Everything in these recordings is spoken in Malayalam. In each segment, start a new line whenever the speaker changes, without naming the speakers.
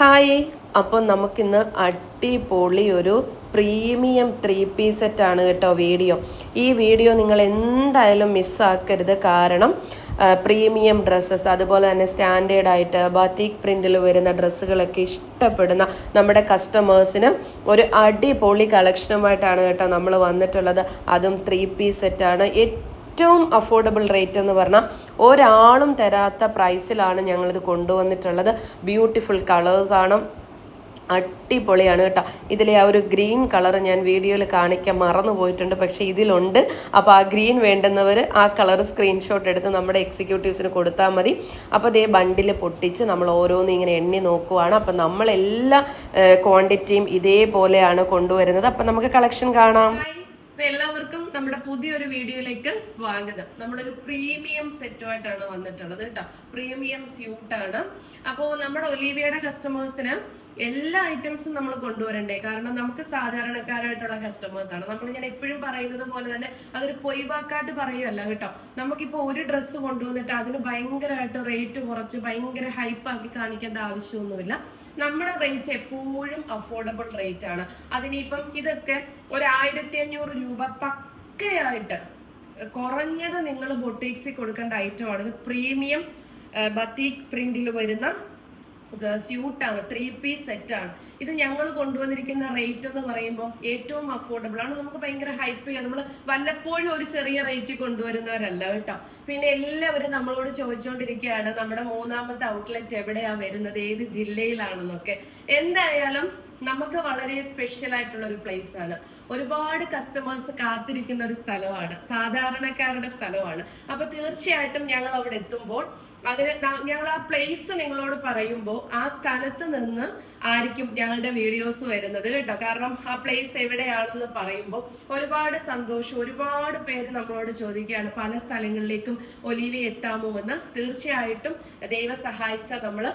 ഹായ്. അപ്പോൾ നമുക്കിന്ന് അടിപൊളി ഒരു പ്രീമിയം ത്രീ പീസ് ആണ് കേട്ടോ വീഡിയോ. ഈ വീഡിയോ നിങ്ങൾ എന്തായാലും മിസ്സാക്കരുത് കാരണം പ്രീമിയം ഡ്രസ്സസ് അതുപോലെ തന്നെ സ്റ്റാൻഡേർഡ് ആയിട്ട് ബാത്തിക് പ്രിന്റിൽ വരുന്ന ഡ്രസ്സുകളൊക്കെ ഇഷ്ടപ്പെടുന്ന നമ്മുടെ കസ്റ്റമേഴ്സിന് ഒരു അടിപൊളി കളക്ഷനുമായിട്ടാണ് കേട്ടോ നമ്മൾ വന്നിട്ടുള്ളത്. അതും ത്രീ പീസ് സെറ്റാണ്. ഏറ്റവും അഫോർഡബിൾ റേറ്റ് എന്ന് പറഞ്ഞാൽ ഒരാളും തരാത്ത പ്രൈസിലാണ് ഞങ്ങളിത് കൊണ്ടുവന്നിട്ടുള്ളത്. ബ്യൂട്ടിഫുൾ കളേഴ്സാണ് അടിപൊളിയാണ് കേട്ടോ. ഇതിലെ ആ ഒരു ഗ്രീൻ കളർ ഞാൻ വീഡിയോയിൽ കാണിക്കാൻ മറന്നു പോയിട്ടുണ്ട്. പക്ഷേ ഇതിലുണ്ട്. അപ്പോൾ ആ ഗ്രീൻ വേണ്ടുന്നവർ ആ കളർ സ്ക്രീൻഷോട്ട് എടുത്ത് നമ്മുടെ എക്സിക്യൂട്ടീവ്സിന് കൊടുത്താൽ മതി. അപ്പോൾ ദേ ബണ്ടിൽ പൊട്ടിച്ച് നമ്മൾ ഓരോന്നും ഇങ്ങനെ എണ്ണി നോക്കുവാണ്. അപ്പോൾ നമ്മളെല്ലാ ക്വാണ്ടിറ്റിയും ഇതേപോലെയാണ് കൊണ്ടുവരുന്നത്. അപ്പോൾ നമുക്ക് കളക്ഷൻ കാണാം.
അപ്പൊ എല്ലാവർക്കും നമ്മുടെ പുതിയൊരു വീഡിയോയിലേക്ക് സ്വാഗതം. നമ്മളൊരു പ്രീമിയം സെറ്റുമായിട്ടാണ് വന്നിട്ടുള്ളത് കേട്ടോ പ്രീമിയം സ്യൂട്ടാണ് അപ്പോൾ നമ്മുടെ ഒലീവിയയുടെ കസ്റ്റമേഴ്സിന് എല്ലാ ഐറ്റംസും നമ്മൾ കൊണ്ടുവരണ്ടേ? കാരണം നമുക്ക് സാധാരണക്കാരായിട്ടുള്ള കസ്റ്റമേഴ്സ് ആണ്. നമ്മൾ ഞാൻ എപ്പോഴും പറയുന്നത് പോലെ തന്നെ അതൊരു പൊയ്വാക്കാട്ട് പറയുമല്ല കേട്ടോ. നമുക്കിപ്പോ ഒരു ഡ്രസ്സ് കൊണ്ടുവന്നിട്ട് അതിന് ഭയങ്കരമായിട്ട് റേറ്റ് കുറച്ച് ഭയങ്കര ഹൈപ്പാക്കി കാണിക്കേണ്ട ആവശ്യമൊന്നുമില്ല. നമ്മുടെ റേറ്റ് എപ്പോഴും അഫോർഡബിൾ റേറ്റ് ആണ്. അതിനിപ്പം ഇതൊക്കെ ഒരു ആയിരത്തി അഞ്ഞൂറ് രൂപ പക്കയായിട്ട് കുറഞ്ഞത് നിങ്ങൾ ബൊട്ടീക്സിൽ കൊടുക്കേണ്ട ഐറ്റമാണ് ഇത് പ്രീമിയം ബത്തീക് പ്രിന്റിൽ വരുന്ന സ്യൂട്ടാണ് ത്രീ പീസ് സെറ്റ് ആണ്. ഇത് ഞങ്ങൾ കൊണ്ടുവന്നിരിക്കുന്ന റേറ്റ് എന്ന് പറയുമ്പോൾ ഏറ്റവും അഫോർഡബിൾ ആണ്. നമുക്ക് ഭയങ്കര ഹൈപ്പ് ചെയ്യാം. നമ്മൾ വല്ലപ്പോഴും ഒരു ചെറിയ റേറ്റ് കൊണ്ടുവരുന്നവരല്ല കേട്ടോ. പിന്നെ എല്ലാവരും നമ്മളോട് ചോദിച്ചുകൊണ്ടിരിക്കുകയാണ് നമ്മുടെ മൂന്നാമത്തെ ഔട്ട്ലെറ്റ് എവിടെയാണ് വരുന്നത്? ഏത് ജില്ലയിലാണെന്നൊക്കെ. എന്തായാലും നമുക്ക് വളരെ സ്പെഷ്യൽ ആയിട്ടുള്ള ഒരു പ്ലേസ് ആണ്. ഒരുപാട് കസ്റ്റമേഴ്സ് കാത്തിരിക്കുന്ന ഒരു സ്ഥലമാണ്. സാധാരണക്കാരുടെ സ്ഥലമാണ്. അപ്പൊ തീർച്ചയായിട്ടും ഞങ്ങൾ അവിടെ എത്തുമ്പോൾ അതിന് ഞങ്ങൾ ആ പ്ലേസ് നിങ്ങളോട് പറയുമ്പോൾ ആ സ്ഥലത്ത് നിന്ന് ആയിരിക്കും ഞങ്ങളുടെ വീഡിയോസ് വരുന്നത് കേട്ടോ. കാരണം ആ പ്ലേസ് എവിടെയാണെന്ന് പറയുമ്പോൾ ഒരുപാട് സന്തോഷം ഒരുപാട് പേര് നമ്മളോട് ചോദിക്കുകയാണ് പല സ്ഥലങ്ങളിലേക്കും ഒലിവി എത്താമോ? എന്ന്. തീർച്ചയായിട്ടും ദൈവം സഹായിച്ച നമ്മൾ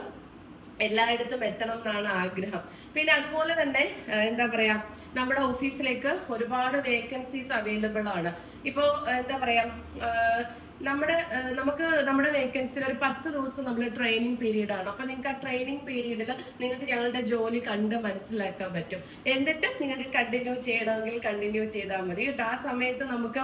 എല്ലായിടത്തും എത്തണം എന്നാണ് ആഗ്രഹം. പിന്നെ അതുപോലെ തന്നെ എന്താ പറയാ നമ്മുടെ ഓഫീസിലേക്ക് ഒരുപാട് വേക്കൻസീസ് അവൈലബിൾ ആണ്. ഇപ്പോ എന്താ പറയാ നമ്മുടെ നമുക്ക് നമ്മുടെ വേക്കൻസിയിൽ ഒരു പത്ത് ദിവസം നമ്മൾ ട്രെയിനിങ് പീരീഡ് ആണ്. അപ്പൊ നിങ്ങൾക്ക് ആ ട്രെയിനിങ് പീരീഡിൽ നിങ്ങൾക്ക് ഞങ്ങളുടെ ജോലി കണ്ട് മനസ്സിലാക്കാൻ പറ്റും. എന്നിട്ട് നിങ്ങൾക്ക് കണ്ടിന്യൂ ചെയ്യണമെങ്കിൽ കണ്ടിന്യൂ ചെയ്താൽ മതി കേട്ടോ. ആ സമയത്ത് നമുക്ക്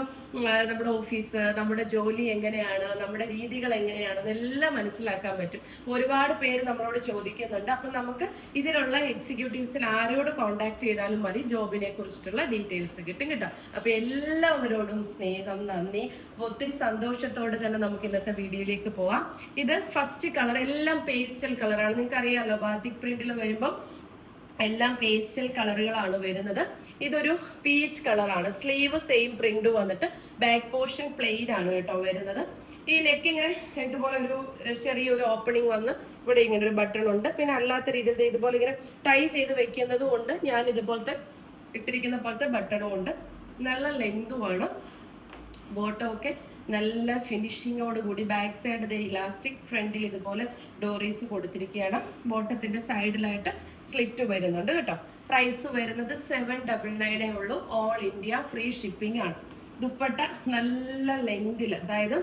നമ്മുടെ ഓഫീസ് നമ്മുടെ ജോലി എങ്ങനെയാണ് നമ്മുടെ രീതികൾ എങ്ങനെയാണെന്ന് എല്ലാം മനസ്സിലാക്കാൻ പറ്റും. ഒരുപാട് പേര് നമ്മളോട് ചോദിക്കുന്നുണ്ട്. അപ്പൊ നമുക്ക് ഇതിലുള്ള എക്സിക്യൂട്ടീവ്സിൽ ആരോട് കോൺടാക്ട് ചെയ്താലും മതി. ജോബിനെ കുറിച്ചിട്ടുള്ള ഡീറ്റെയിൽസ് കിട്ടും കേട്ടോ. അപ്പൊ എല്ലാവരോടും സ്നേഹം നന്ദി. ഒത്തിരി ഒത്തിരി സന്തോഷത്തോടെ തന്നെ നമുക്ക് ഇന്നത്തെ വീഡിയോയിലേക്ക് പോവാം. ഇത് ഫസ്റ്റ് കളർ എല്ലാം പേസ്റ്റൽ കളറാണ് നിങ്ങൾക്ക് അറിയാലോ ബാത്തിക് പ്രിന്റിൽ വരുമ്പോൾ എല്ലാം പേസ്റ്റൽ കളറുകളാണ് വരുന്നത്. ഇതൊരു പീച്ച് കളറാണ് സ്ലീവ് സെയിം പ്രിന്റ് വന്നിട്ട് ബാക്ക് പോർഷൻ പ്ലെയിൻ ആണ് കേട്ടോ വരുന്നത്. ഈ നെക്ക് ഇങ്ങനെ ഇതുപോലെ ഒരു ചെറിയൊരു ഓപ്പണിംഗ് വന്ന് ഇവിടെ ഇങ്ങനെ ഒരു ബട്ടൺ ഉണ്ട്. പിന്നെ അല്ലാത്ത രീതിയിൽ ഇതുപോലെ ഇങ്ങനെ ടൈ ചെയ്ത് വെക്കുന്നത് കൊണ്ട് ഞാൻ ഇതുപോലത്തെ ഇട്ടിരിക്കുന്ന പോലത്തെ ബട്ടണും ഉണ്ട്. നല്ല ലെങ്തുമാണ് ബോട്ടം ഒക്കെ നല്ല ഫിനിഷിങ്ങോട് കൂടി ബാക്ക് സൈഡ് ഇലാസ്റ്റിക് ഫ്രണ്ടിൽ ഇതുപോലെ ഡോറീസ് കൊടുത്തിരിക്കുകയാണ്. ബോട്ടത്തിന്റെ സൈഡിലായിട്ട് സ്ലിറ്റ് വരുന്നുണ്ട് കേട്ടോ. പ്രൈസ് വരുന്നത് സെവൻ ഡബിൾ നയനേ ഉള്ളൂ. ഓൾ ഇന്ത്യ ഫ്രീ ഷിപ്പിംഗ് ആണ്. ദുപ്പട്ട നല്ല ലെങ്തിൽ അതായത്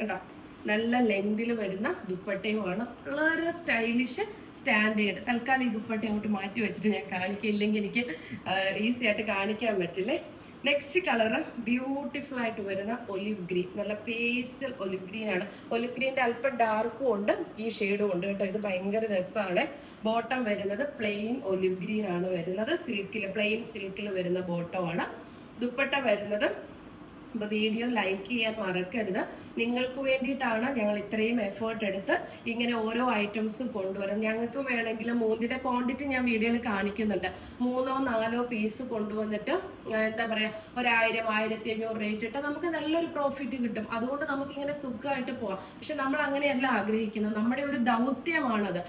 കേട്ടോ നല്ല ലെങ്തിൽ വരുന്ന ദുപ്പട്ടയുമാണ്. വളരെ സ്റ്റൈലിഷ് സ്റ്റാൻഡേർഡ് തൽക്കാലം ഈ ദുപ്പട്ട അങ്ങോട്ട് മാറ്റി വെച്ചിട്ട് ഞാൻ കാണിക്കില്ലെങ്കിൽ എനിക്ക് ഈസി ആയിട്ട് കാണിക്കാൻ പറ്റില്ലേ? നെക്സ്റ്റ് കളർ ബ്യൂട്ടിഫുൾ ആയിട്ട് വരുന്ന ഒലിവ് ഗ്രീൻ നല്ല പേസ്റ്റൽ ഒലിവ് ഗ്രീൻ ആണ്. ഒലിവ് ഗ്രീന്റെ അല്പം ഡാർക്കും ഉണ്ട്. ഈ ഷെയ്ഡും ഉണ്ട് കേട്ടോ. ഇത് ഭയങ്കര രസമാണ് ബോട്ടം വരുന്നത് പ്ലെയിൻ ഒലിവ് ഗ്രീൻ ആണ് വരുന്നത്. സിൽക്കിൽ പ്ലെയിൻ സിൽക്കിൽ വരുന്ന ബോട്ടമാണ് ദുപ്പട്ട വരുന്നത് അപ്പൊ വീഡിയോ ലൈക്ക് ചെയ്യാൻ മറക്കരുത്. നിങ്ങൾക്ക് വേണ്ടിയിട്ടാണ് ഞങ്ങൾ ഇത്രയും എഫേർട്ട് എടുത്ത് ഇങ്ങനെ ഓരോ ഐറ്റംസും കൊണ്ടുവരുന്നത്. ഞങ്ങൾക്ക് വേണമെങ്കിൽ മൂന്നിന്റെ ക്വാണ്ടിറ്റി ഞാൻ വീഡിയോയിൽ കാണിക്കുന്നുണ്ട്. മൂന്നോ നാലോ പീസ് കൊണ്ടുവന്നിട്ട് എന്താ പറയാ ഒരായിരം ആയിരത്തി അഞ്ഞൂറ് റേറ്റ് ഇട്ട് നമുക്ക് നല്ലൊരു പ്രോഫിറ്റ് കിട്ടും. അതുകൊണ്ട് നമുക്ക് ഇങ്ങനെ സുഖമായിട്ട് പോവാം. പക്ഷെ നമ്മൾ അങ്ങനെയല്ല ആഗ്രഹിക്കുന്നത്. നമ്മുടെ ഒരു ദൗത്യമാണത്.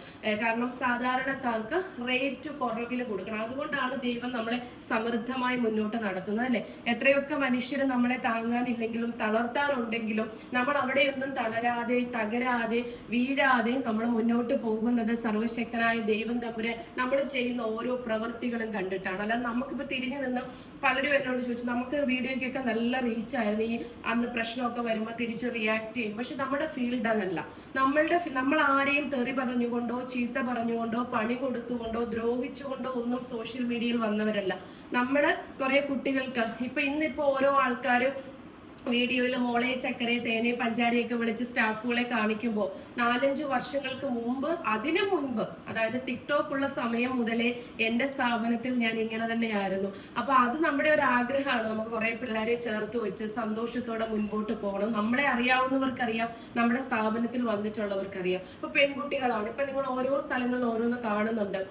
കാരണം സാധാരണക്കാർക്ക് റേറ്റ് കുറവിൽ കൊടുക്കണം. അതുകൊണ്ടാണ് ദൈവം നമ്മളെ സമൃദ്ധമായി മുന്നോട്ട് നടത്തുന്നത് അല്ലെ? എത്രയൊക്കെ മനുഷ്യർ നമ്മളെ താങ്ങാനില്ലെങ്കിലും തളർത്താനുണ്ടെങ്കിലും നമ്മൾ അവിടെയൊന്നും തളരാതെ തകരാതെ വീഴാതെ നമ്മൾ മുന്നോട്ട് പോകുന്നത് സർവശക്തനായ ദൈവം തമ്മിൽ നമ്മൾ ചെയ്യുന്ന ഓരോ പ്രവൃത്തികളും കണ്ടിട്ടാണ്. അല്ലാതെ നമുക്കിപ്പോ തിരിഞ്ഞു നിന്ന് പലരും എന്നോട് ചോദിച്ചു നമുക്ക് വീഡിയോയ്ക്കൊക്കെ നല്ല റീച്ച് ആയിരുന്നു. ഈ അന്ന് പ്രശ്നമൊക്കെ വരുമ്പോൾ തിരിച്ച് റിയാക്ട് ചെയ്യും. പക്ഷെ നമ്മുടെ ഫീൽഡ് അതല്ല. നമ്മളുടെ നമ്മൾ ആരെയും തെറി പറഞ്ഞുകൊണ്ടോ ചീത്ത പറഞ്ഞുകൊണ്ടോ പണി കൊടുത്തുകൊണ്ടോ ദ്രോഹിച്ചുകൊണ്ടോ ഒന്നും സോഷ്യൽ മീഡിയയിൽ വന്നവരല്ല. നമ്മൾ കുറെ കുട്ടികൾക്ക് ഇപ്പൊ ഇന്നിപ്പോ ഓരോ ആൾക്കാരും വീഡിയോയിൽ മോളെ ചക്കരെ തേനെ പഞ്ചാരയൊക്കെ വിളിച്ച് സ്റ്റാഫുകളെ കാണിക്കുമ്പോൾ നാലഞ്ചു വർഷങ്ങൾക്ക് മുമ്പ് അതിനു മുൻപ് അതായത് ടിക്ടോക്ക് ഉള്ള സമയം മുതലേ എന്റെ സ്ഥാപനത്തിൽ ഞാൻ ഇങ്ങനെ തന്നെയായിരുന്നു. അപ്പൊ അത് നമ്മുടെ ഒരു ആഗ്രഹമാണ്. നമുക്ക് കുറെ പിള്ളേരെ ചേർത്ത് വെച്ച് സന്തോഷത്തോടെ മുൻപോട്ട് പോകണം. നമ്മളെ അറിയാവുന്നവർക്കറിയാം. നമ്മുടെ സ്ഥാപനത്തിൽ വന്നിട്ടുള്ളവർക്കറിയാം. ഇപ്പൊ പെൺകുട്ടികളാണ്. ഇപ്പൊ നിങ്ങൾ ഓരോ സ്ഥലങ്ങളിൽ ഓരോന്ന് കാണുന്നുണ്ട്.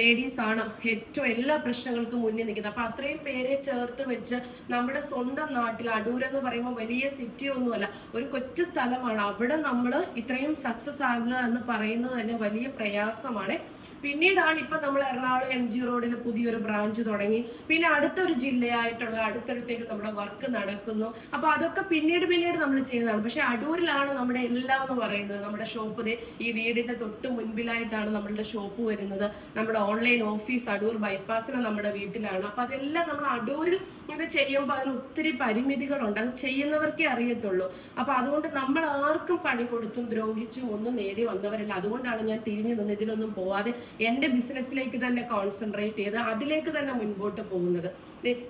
ലേഡീസ് ആണ്. ഏറ്റവും എല്ലാ പ്രശ്നങ്ങൾക്കും മുന്നിൽ നിൽക്കുന്നത്. അപ്പൊ അത്രയും പേരെ ചേർത്ത് വെച്ച് നമ്മുടെ സ്വന്തം നാട്ടിൽ അടൂരെന്ന് എന്ന് പറയുമ്പോൾ വലിയ സിറ്റി ഒന്നുമല്ല. ഒരു കൊച്ചു സ്ഥലമാണ്. അവിടെ നമ്മൾ ഇത്രയും സക്സസ് ആകുക എന്ന് പറയുന്നത് തന്നെ വലിയ പ്രയാസമാണ്. പിന്നീടാണ് ഇപ്പൊ നമ്മൾ എറണാകുളം എം ജി റോഡിൽ പുതിയൊരു ബ്രാഞ്ച് തുടങ്ങി. പിന്നെ അടുത്തൊരു ജില്ലയായിട്ടുള്ള അടുത്തടുത്തേക്ക് നമ്മുടെ വർക്ക് നടക്കുന്നു. അപ്പൊ അതൊക്കെ പിന്നീട് പിന്നീട് നമ്മൾ ചെയ്യുന്നതാണ്. പക്ഷെ അടൂരിലാണ് നമ്മുടെ എല്ലാം എന്ന് പറയുന്നത്. നമ്മുടെ ഷോപ്പ് ഈ വീടിന്റെ തൊട്ട് മുൻപിലായിട്ടാണ് നമ്മളുടെ ഷോപ്പ് വരുന്നത്. നമ്മുടെ ഓൺലൈൻ ഓഫീസ് അടൂർ ബൈപ്പാസിന് നമ്മുടെ വീട്ടിലാണ്. അപ്പൊ അതെല്ലാം നമ്മൾ അടൂരിൽ ഇത് ചെയ്യുമ്പോൾ അതിന് ഒത്തിരി പരിമിതികളുണ്ട്. അത് ചെയ്യുന്നവർക്കേ അറിയത്തുള്ളൂ. അപ്പൊ അതുകൊണ്ട് നമ്മൾ ആർക്കും പണി കൊടുത്തും ദ്രോഹിച്ചും ഒന്നും നേടി വന്നവരല്ല. അതുകൊണ്ടാണ് ഞാൻ തിരിഞ്ഞു നിന്ന് ഇതിലൊന്നും പോവാതെ എന്റെ ബിസിനസ്സിലേക്ക് തന്നെ കോൺസെൻട്രേറ്റ് ചെയ്ത് അതിലേക്ക് തന്നെ മുൻപോട്ട് പോകുന്നത്.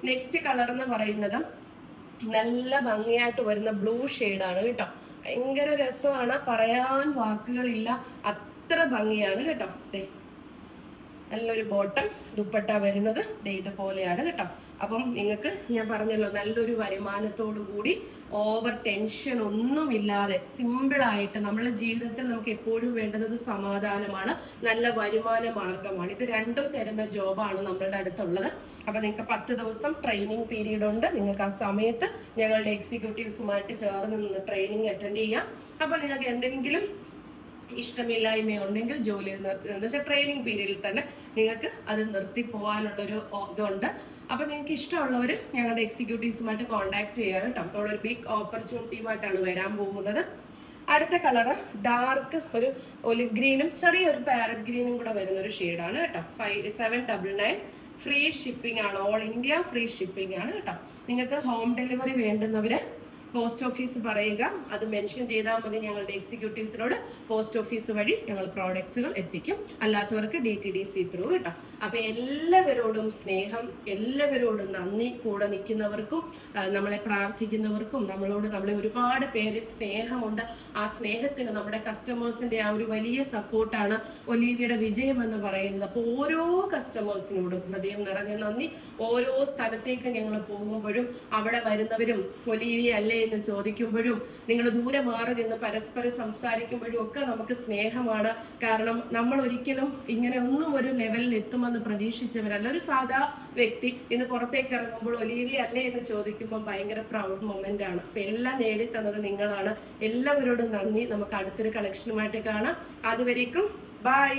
നെക്സ്റ്റ് കളർ എന്ന് പറയുന്നത് നല്ല ഭംഗിയായിട്ട് വരുന്ന ബ്ലൂ ആണ് കേട്ടോ. ഭയങ്കര രസമാണ്. പറയാൻ വാക്കുകളില്ല. അത്ര ഭംഗിയാണ് കേട്ടോ. നല്ലൊരു ബോട്ടം ദുപ്പട്ട വരുന്നത്. ഇതുപോലെയാണ് കേട്ടോ. അപ്പം നിങ്ങൾക്ക് ഞാൻ പറഞ്ഞല്ലോ നല്ലൊരു വരുമാനത്തോടു കൂടി ഓവർ ടെൻഷൻ ഒന്നുമില്ലാതെ സിമ്പിൾ ആയിട്ട് നമ്മുടെ ജീവിതത്തിൽ നമുക്ക് എപ്പോഴും വേണ്ടുന്നത് സമാധാനമാണ് നല്ല വരുമാന മാർഗമാണ്. ഇത് രണ്ടും തരുന്ന ജോബാണ് നമ്മളുടെ അടുത്തുള്ളത്. അപ്പൊ നിങ്ങൾക്ക് പത്ത് ദിവസം ട്രെയിനിങ് പീരീഡ് ഉണ്ട്. നിങ്ങൾക്ക് ആ സമയത്ത് ഞങ്ങളുടെ എക്സിക്യൂട്ടീവ്സുമായിട്ട് ചേർന്ന് നിന്ന് ട്രെയിനിങ് അറ്റൻഡ് ചെയ്യാം. അപ്പൊ നിങ്ങൾക്ക് എന്തെങ്കിലും ഇഷ്ടമില്ലായ്മ ഉണ്ടെങ്കിൽ ജോലി എന്ന് വെച്ചാൽ ട്രെയിനിങ് പീരീഡിൽ തന്നെ നിങ്ങൾക്ക് അത് നിർത്തി പോകാനുള്ളൊരു ഇതുണ്ട്. അപ്പൊ നിങ്ങൾക്ക് ഇഷ്ടമുള്ളവർ ഞങ്ങളുടെ എക്സിക്യൂട്ടീവ്സുമായിട്ട് കോൺടാക്ട് ചെയ്യുക കേട്ടോ. അപ്പോൾ ഒരു ബിഗ് ഓപ്പർച്യൂണിറ്റിയുമായിട്ടാണ് വരാൻ പോകുന്നത്. അടുത്ത കളറ് ഡാർക്ക് ഒരു ഒലിവ് ഗ്രീനും ചെറിയൊരു പാരറ്റ് ഗ്രീനും കൂടെ വരുന്ന ഒരു ഷെയ്ഡാണ് കേട്ടോ. Five seven double nine free shipping ആണ്. ഓൾ ഇന്ത്യ ഫ്രീ ഷിപ്പിംഗ് ആണ് കേട്ടോ. നിങ്ങൾക്ക് ഹോം ഡെലിവറി വേണ്ടുന്നവര് പോസ്റ്റ് ഓഫീസ് പറയുക. അത് മെൻഷൻ ചെയ്താൽ മതി ഞങ്ങളുടെ എക്സിക്യൂട്ടീവ്സിനോട് പോസ്റ്റ് ഓഫീസ് വഴി ഞങ്ങൾ പ്രോഡക്ട്സുകൾ എത്തിക്കും. അല്ലാത്തവർക്ക് D T D C through കേട്ടോ. അപ്പൊ എല്ലാവരോടും സ്നേഹം എല്ലാവരോടും നന്ദി. കൂടെ നിൽക്കുന്നവർക്കും നമ്മളെ പ്രാർത്ഥിക്കുന്നവർക്കും നമ്മളോട് നമ്മളെ ഒരുപാട് പേര് സ്നേഹമുണ്ട്. ആ സ്നേഹത്തിന് നമ്മുടെ കസ്റ്റമേഴ്സിന്റെ ആ ഒരു വലിയ സപ്പോർട്ടാണ് ഒലീവിയുടെ വിജയം എന്ന് പറയുന്നത്. അപ്പോൾ ഓരോ കസ്റ്റമേഴ്സിനോടും ഹൃദയം നിറഞ്ഞ നന്ദി. ഓരോ സ്ഥലത്തേക്ക് ഞങ്ങൾ പോകുമ്പോഴും അവിടെ വരുന്നവരും ഒലീവി അല്ലേ എന്ന് ചോദിക്കുമ്പോഴും നിങ്ങൾ ദൂരെ മാറി നിന്ന് പരസ്പരം സംസാരിക്കുമ്പോഴും ഒക്കെ നമുക്ക് സ്നേഹമാണ്. കാരണം നമ്മൾ ഒരിക്കലും ഇങ്ങനെ ഒന്നും ഒരു ലെവലിൽ എത്തുമെന്ന് പ്രതീക്ഷിച്ചവരല്ല. ഒരു സാധാ വ്യക്തി ഇന്ന് പുറത്തേക്ക് ഇറങ്ങുമ്പോൾ ഒലീവി അല്ലേ എന്ന് ചോദിക്കുമ്പോൾ ഭയങ്കര പ്രൗഡ് മൊമെന്റ് ആണ്. അപ്പൊ എല്ലാം നേടിത്തന്നത് നിങ്ങളാണ്. എല്ലാവരോടും നന്ദി. നമുക്ക് അടുത്തൊരു കളക്ഷനുമായിട്ട് കാണാം. അതുവരേക്കും ബൈ